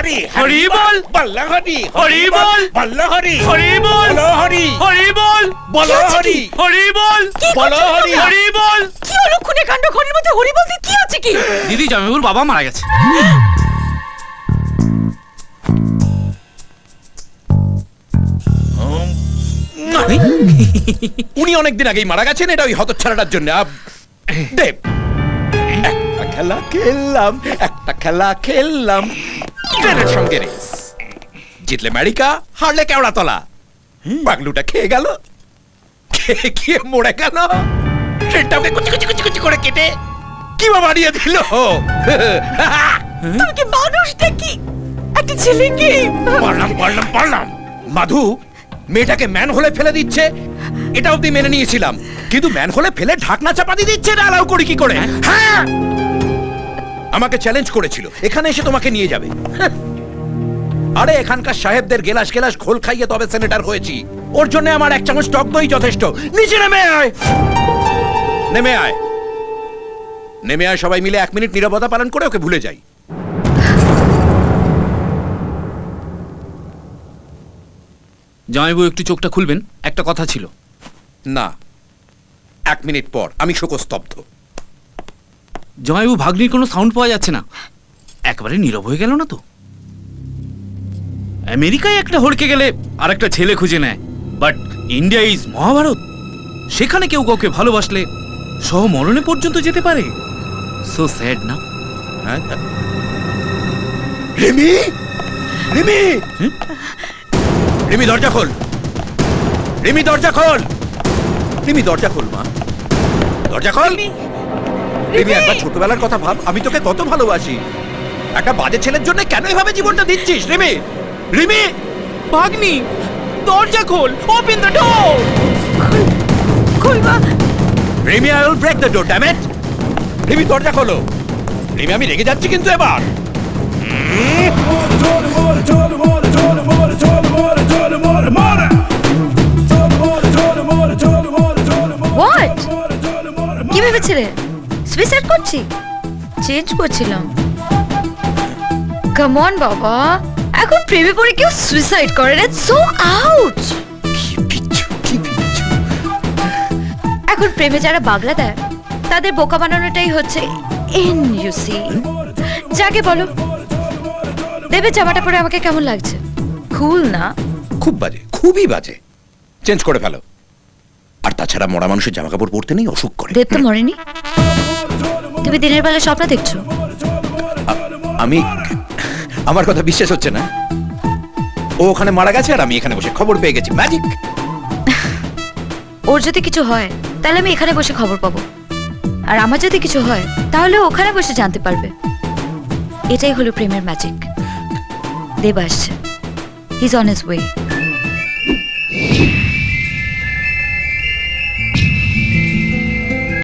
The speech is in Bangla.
হরি হরি বল। বল্ল হরি হরি বল। বল্ল হরি হরি বল। বলো হরি হরি বল। বলো হরি হরি বল। বলো হরি। হরি বল। কি অলক্ষণে কাণ্ড ঘরের মধ্যে হরি বলতে কি আছে কি? দিদি জামাইবুর বাবা মারা গেছে। উনি অনেকদিন আগেই মারা গেছেন এটা ওই হতচ্ছাড়াটার জন্য। দেব একটা খেলা খেললাম একটা খেলা খেললাম। ট্রেনের সঙ্গে রেস জিতলে আমেরিকা হারলে কেওড়া তলা পাগলুটা খেয়ে গেল। খেয়ে খেয়ে মরে গেল। ট্রেনটা ওকে কুচি কুচি কুচি কুচি করে কেটে কি বা বাড়িয়ে দিল। তুমি কি মানুষ নাকি একটা ছেলেকে পারলাম পারলাম পারলাম। মাধু মেয়েটাকে ম্যান হলে ফেলে দিচ্ছে। এটা অব্দি মেনে নিয়েছিলাম। কিন্তু ম্যান হলে ফেলে ঢাকনা চাপা দিয়ে দিচ্ছে না অ্যালাউ করি কি করে? হ্যাঁ! আমাকে চ্যালেঞ্জ করেছিল। এখানে এসে তোমাকে নিয়ে যাবে। হ্যাঁ। আরে এখানকার সাহেবদের গেলাস গেলাস খোল খাইয়ে তবে সেনেটার হয়েছি। ওর জন্য আমার এক চামচ টক দই যথেষ্ট। নিচে নেমে আয়। নেমে আয়। নেমে আয় সবাই মিলে এক মিনিট নীরবতা পালন করে ওকে ভুলে যাই। জামাইবু একটু চোখটা খুলবেন। একটা কথা ছিল। না। এক মিনিট পর আমি শোকস্তব্ধ। জামাইবু ভাগ্নির কোনো সাউন্ড পাওয়া যাচ্ছে না। একবারে নীরব হয়ে গেল না তো? আমেরিকায় একটা হড়কে গেলে আর একটা ছেলে খুঁজে নেয় বাট ইন্ডিয়া ইজ মহাভারত। সেখানে কেউ কাউকে ভালোবাসলে সহ মরণে পর্যন্ত যেতে পারে। সো স্যাড না? হ্যাঁ? রিমি! রিমি! হুম? দরজা খোল। রিমি দরজা খোল। রিমি দরজা খোল মা। দরজা খোল। রিমি একবার ছোটবেলার কথা ভাব আমি তোকে কত ভালোবাসি। একটা বাজে ছেলের জন্য কেন এভাবে জীবনটা দিচ্ছিস রিমি? রিমি! ভাগ্নি দরজা খোল open the door! খুলবা Rimi I will break the door damn it Rimi দরজা খোলো। রিমি আমি রেগে যাচ্ছি কিন্তু এবার। হোয়াট কি ভেবেছিলে? সুইসাইড করছি? চেঞ্জ করছিলাম। কাম অন বাবা। এখন প্রেমে পড়ে কেউ সুইসাইড করে না সো আউট এখন প্রেমে যারা বাগলা দেয় তাদের বোকা বানানোটাই হচ্ছে এন ইউসি যাকে বলো দেবে জামাটা পরে আমাকে কেমন লাগছে? কুল না? খুব বাজে খুবই বাজে। চেঞ্জ করে ফেলো। আর তাছাড়া মরা মানুষের জামা কাপড় পরতে নেই অসুখ করে। দেব তো মরেনি? তুমি দিনের বেলা স্বপ্ন দেখছ। আমি আমার কথা বিশ্বাস হচ্ছে না। ও ওখানে মারা গেছে আর আমি এখানে বসে খবর পেয়ে গেছি। ম্যাজিক ওর যদি কিছু হয় তাহলে আমি এখানে বসে খবর পাবো। আর আমার যদি কিছু হয় তাহলে ওখানে বসে জানতে পারবে। এটাই হলো প্রেমের ম্যাজিক দেব আসছে। His on his way